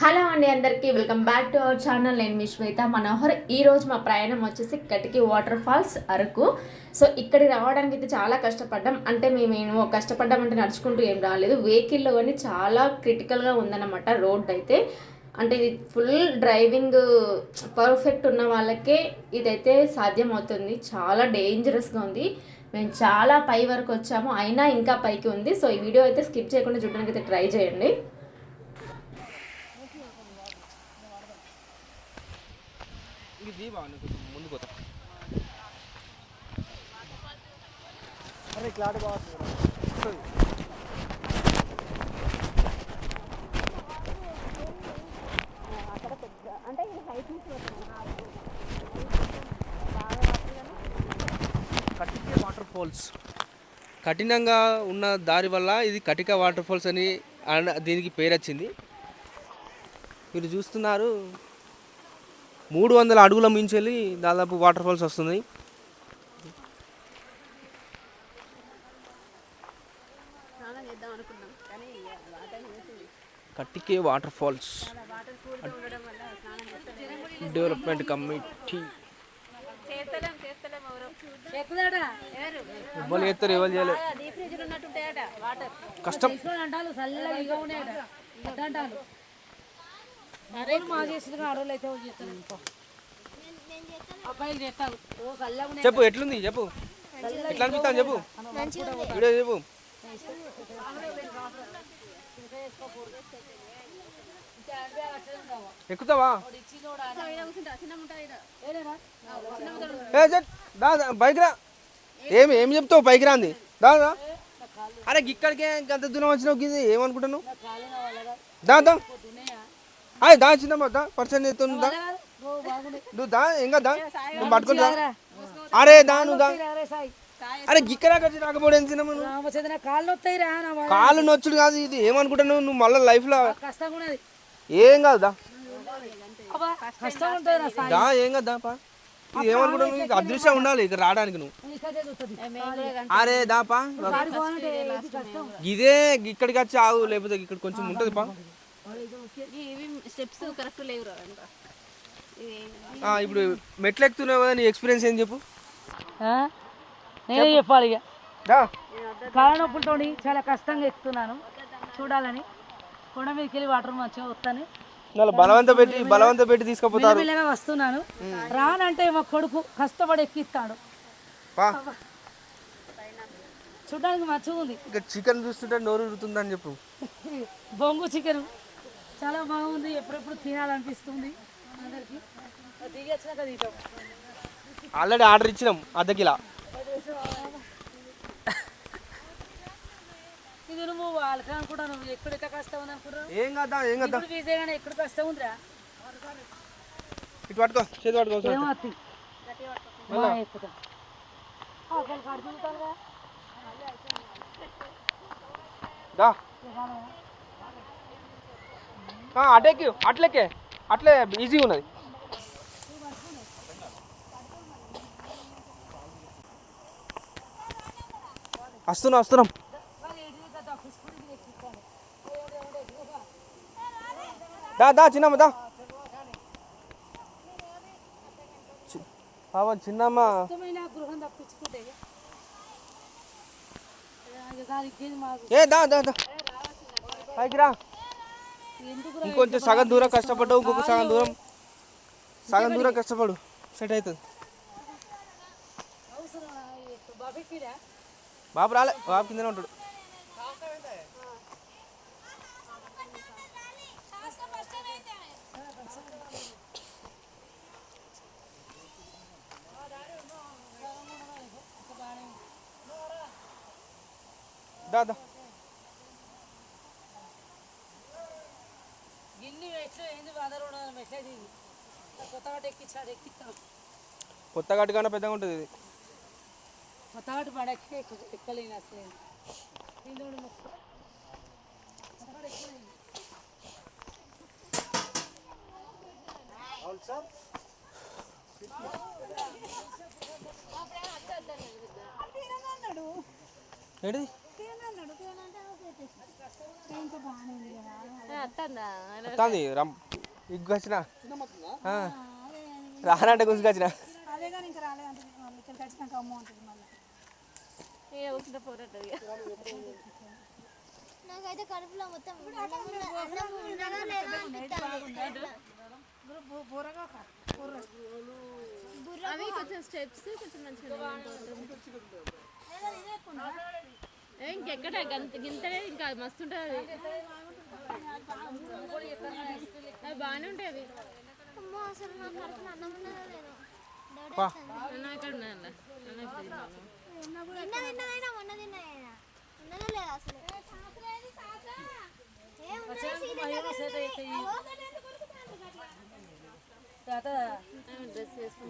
Hello అండి అందరికీ welcome back to our channel. నేను మీ శ్వేత మనోహర్. ఈ రోజు మా ప్రయాణం వచ్చేసి Katiki water falls Araku. So ఇక్కడికి రావడానికి అయితే చాలా కష్టపడ్డాం. అంటే మేము కష్టపడ్డాం అంటే నడుచుకుంటూ ఏం రాలేదు. వెహికల్లో కానీ చాలా క్రిటికల్గా ఉందన్నమాట రోడ్ అయితే. అంటే ఇది ఫుల్ డ్రైవింగ్ పర్ఫెక్ట్ ఉన్న వాళ్ళకే ఇదైతే సాధ్యం అవుతుంది చాలా డేంజరస్గా ఉంది. మేము చాలా పై వరకు వచ్చాము. అయినా ఇంకా పైకి ఉంది. సో ఈ వీడియో అయితే స్కిప్ చేయకుండా చూడడానికి అయితే ట్రై చేయండి. ఇది బాగుంది కొంచెం ముందుకు పోతా. అరే క్లాట్ బాగుంది కటిక వాటర్ ఫాల్స్. కఠినంగా ఉన్న దారి వల్ల ఇది కటిక వాటర్ ఫాల్స్ అని అన- దీనికి పేరు వచ్చింది మీరు చూస్తున్నారు మూడు వందల అడుగుల మించి వెళ్ళి దాదాపు వాటర్ ఫాల్స్ వస్తుంది కట్టికే వాటర్ ఫాల్స్. Development committee. ఎవరు. చేస్తారు ఎవరు చేయలేదు కష్టం. చెప్పు ఎట్లుంది? చెప్పు. ఎట్లా అనిపిస్తాను చెప్పు. వీడియో చెప్పు. ఎక్కుతావా? ఏ బైక్ రా. ఏమి ఏమి చెప్తావు? బైక్ రాంది. దా దా. అరే ఇక్కడికే గంత దూరం వచ్చినావు ఏమనుకుంటున్నావు? దా. దా అయ్యి దా చిన్నమ్మ దా పర్సన్ ఎత్తుందా నువ్వు దా. ఇంకా దా నువ్వు పట్టుకుంటా అరే దా నువ్వు దా. అరే సాయి అరే గిక్కడా రాకపోవడం చిన్నమ్మ నువ్వు? కాళ్ళు నొచ్చుడు కాదు ఇది. ఏమనుకుంటున్నావు నువ్వు? మళ్ళీ లైఫ్లో ఏం కాదు దా. దా ఏం కాదు దాపా ఏమనుకుంటున్నావు నీకు అదృష్టం ఉండాలి ఇక్కడ రావడానికి నువ్వు. అరే దాపా ఇదే ఇక్కడికి వచ్చి ఆవు లేకపోతే ఇక్కడ కొంచెం ఉంటుంది పా. ఇవి స్టెప్స్ కరెక్ట్ లేవు ఇప్పుడు మెట్లు ఎక్కుతున్నావు కదా నీ ఎక్స్పీరియన్స్ ఏం చెప్పు. నేనే చెప్పాలి ఇక. చాలా కష్టంగా ఎక్కుతున్నాను. చూడాలని. కొండ మీదకి వెళ్ళి వాటర్ మంచిగా వస్తాను. బలవంత పెట్టి బలవంత పెట్టి తీసుకుపోతారు. వస్తున్నాను. రానంటే మా కొడుకు కష్టపడి ఎక్కిస్తాడు. చూడడానికి మంచిగా ఉంది ఇంకా చికెన్ చూస్తుంటే నోరు ఉరుతుందని చెప్పు. బొంగు చికెన్. చాలా బాగుంది ఎప్పుడెప్పుడు తినాలనిపిస్తుంది అందరికి. దిగి వచ్చినాక తింటాం. ఆల్రెడీ ఆర్డర్ ఇచ్చినాం అర్ధ కిలో. ఇది నువ్వు వాళ్ళకి అనుకుంటా నువ్వు కష్టం ఏం కదా ఏం కదా వీసే కానీ ఎక్కడ కష్టం ఉందిరా? ఇటు పట్టుకో చేతి పట్టుకో ఎక్కుతాం. దా. అటెక్కి అట్లెక్కే అట్లే ఈజీగా ఉన్నది. వస్తున్నాం వస్తున్నాం. దా దా చిన్నమ్మ దా. పాప చిన్నమ్మ. ఏ దా దా దా. పైకి రా. ఇంకొంచెం సగం దూరం కష్టపడ్డావు ఇంకొక సగం దూరం సగం దూరం కష్టపడు. సెట్ అవుతుంది. బాబు రాలే బాబు కిందనే ఉంటాడు. దా దా గిన్ని మెట్లు ఏంది వంద రెండు వందల మెట్లు అది కొత్త గట్టు కన్నా పెద్దగా ఉంటుంది ఇది. కొత్త వాటి పడ ఎక్కి ఎక్కలేను అసలు. వస్తుంది రమ్ ఇగ్గు వచ్చిన రానంటే గుంజుకొచ్చిన. నాకైతే కడుపులో మొత్తం. అవి కొంచెం స్టెప్స్ కొంచెం మంచిగా ఏ ఇంకెక్కడ? గంత గింతనే ఇంకా మస్తు ఉంటుంది అవి బాగానే ఉంటాయి అవి అమ్మో అసలు నా కడుపులో అన్నం ఉన్నదో లేదో అన్న ఇక్కడ ఉన్నాయన్న నిన్న తిన్నదైనా మొన్న తిన్నదైనా ఉన్నదో అసలు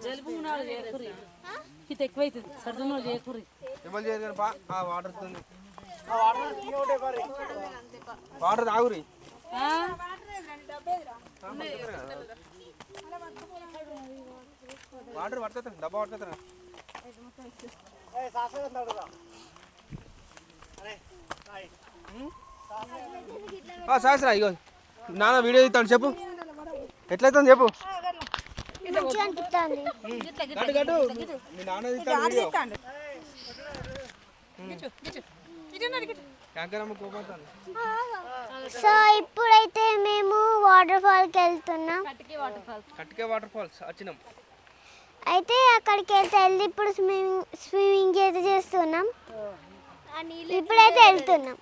జలుబు ఎక్కువైతుంది సర్దున చేయకుర్రి వాటర్ వాటర్ తాగురి వాటర్ పడుతుంది డబ్బా పడుతుంది సాయసరా ఇగో నాన్న వీడియో తీస్తాను చెప్పు ఎట్లయితుంది చెప్పు మీ నాన్న సో ఇప్పుడైతే మేము వాటర్ ఫాల్కి వెళ్తున్నాం. కట్టికి వాటర్ ఫాల్స్ కట్టికే వాటర్ ఫాల్స్ వచ్చినాం అయితే అక్కడికి వెళ్తే వెళ్ళి ఇప్పుడు స్విమ్మింగ్ స్విమ్మింగ్ అయితే చేస్తున్నాం. ఇప్పుడైతే వెళ్తున్నాం.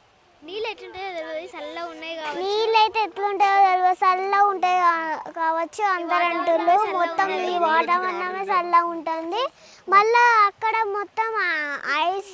నీళ్ళు ఎట్లుంటాయో తెలియదు చల్లగా ఉన్నాయి కాబట్టి. నీళ్ళు అయితే ఎట్లుంటాయో తెలియదు చల్లగా ఉంటాయి కావచ్చు. అందరు అంటున్నారు మొత్తం ఈ వాతావరణమే చల్లగా ఉంటుంది. మళ్ళా అక్కడ మొత్తం ఐస్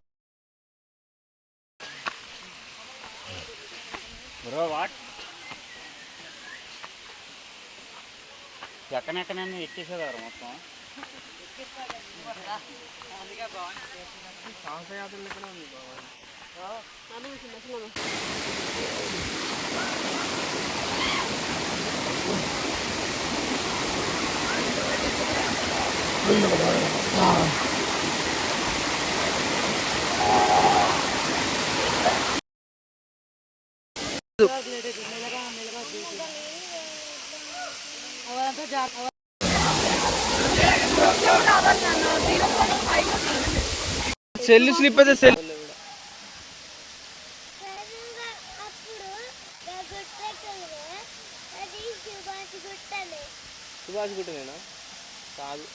ఎక్కడెక్కడైనా ఎక్కేసేదారు మొత్తం సాహసయాత్ర లెక్కనే ఉంది బాబా అవంతా సెల్ స్లిప్ అయితే సెల్ సుభాష్ గుట్టనేనా? కాదు.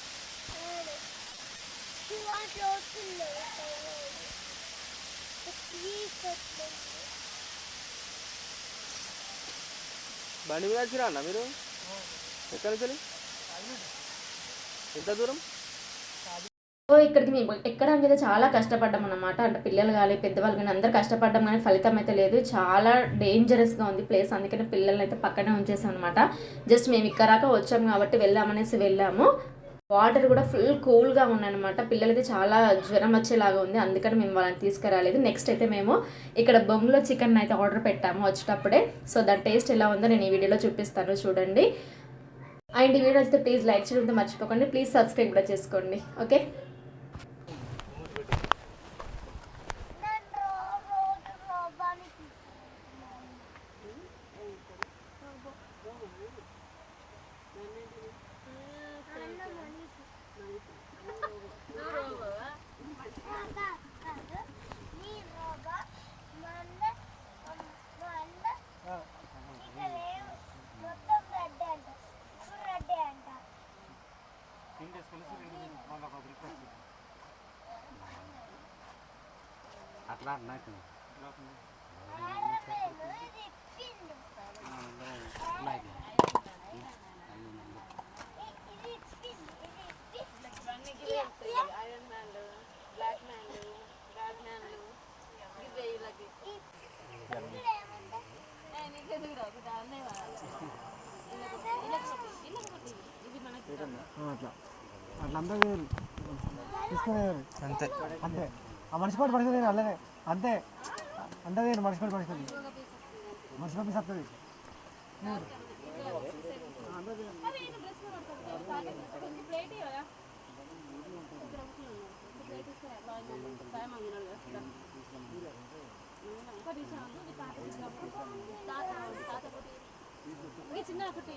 బండి మీద వచ్చిరా అన్న మీరు? ఎక్కడి నుంచి ఎంత దూరం? సో ఇక్కడికి మేము ఎక్కడానికి అయితే చాలా కష్టపడ్డాం అనమాట అంటే పిల్లలు కానీ పెద్దవాళ్ళు కానీ అందరు కష్టపడ్డాం కానీ ఫలితం అయితే లేదు. చాలా డేంజరస్గా ఉంది ప్లేస్ అందుకని పిల్లల్ని అయితే పక్కనే ఉంచేసాం అనమాట జస్ట్ మేము ఇక్కడాక వచ్చాం కాబట్టి వెళ్దామనేసి వెళ్ళాము. వాటర్ కూడా ఫుల్ కూల్గా ఉన్నాయన్నమాట పిల్లలైతే చాలా జ్వరం వచ్చేలాగా ఉంది. అందుకని మేము వాళ్ళని తీసుకురాలేదు. నెక్స్ట్ అయితే మేము ఇక్కడ బొంగులో చికెన్ అయితే ఆర్డర్ పెట్టాము వచ్చేటప్పుడే. సో దాని టేస్ట్ ఎలా ఉందో నేను ఈ వీడియోలో చూపిస్తాను. చూడండి. అండ్ ఈ వీడియో నచ్చితే ప్లీజ్ లైక్ చేయడం మర్చిపోకండి. ప్లీజ్ సబ్స్క్రైబ్ కూడా చేసుకోండి. ఓకే Ладно, это. అట్లా అట్లా అంతే అంతే అంతే ఆ మున్సిపాలిటీ పాటు పడుతుంది అలానే అంతే. అంతే వేరు మనిషి పాటు పడుతుంది మున్సిపాలిటీ పంపిస్తే చిన్న ఒకటి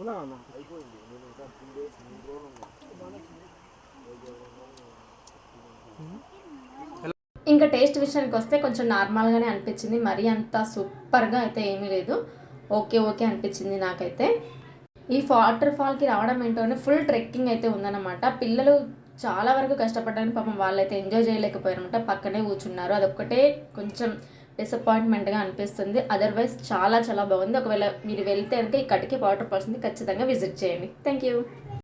అన్న ఇంకా టేస్ట్ విషయానికి వస్తే కొంచెం నార్మల్గానే అనిపించింది. మరీ అంత సూపర్గా అయితే ఏమీ లేదు. ఓకే ఓకే అనిపించింది నాకైతే. ఈ వాటర్ ఫాల్కి రావడం ఏంటోనే ఫుల్ ట్రెక్కింగ్ అయితే ఉందన్నమాట. పిల్లలు చాలా వరకు కష్టపడడానికి పాపం వాళ్ళైతే ఎంజాయ్ చేయలేకపోయారనమాట పక్కనే కూర్చున్నారు. అదొక్కటే కొంచెం డిసప్పాయింట్మెంట్గా అనిపిస్తుంది. అదర్వైజ్ చాలా చాలా బాగుంది. ఒకవేళ మీరు వెళ్తే కనుక ఈ కటికి వాటర్ ఫాల్స్ని ఖచ్చితంగా విజిట్ చేయండి. Thank you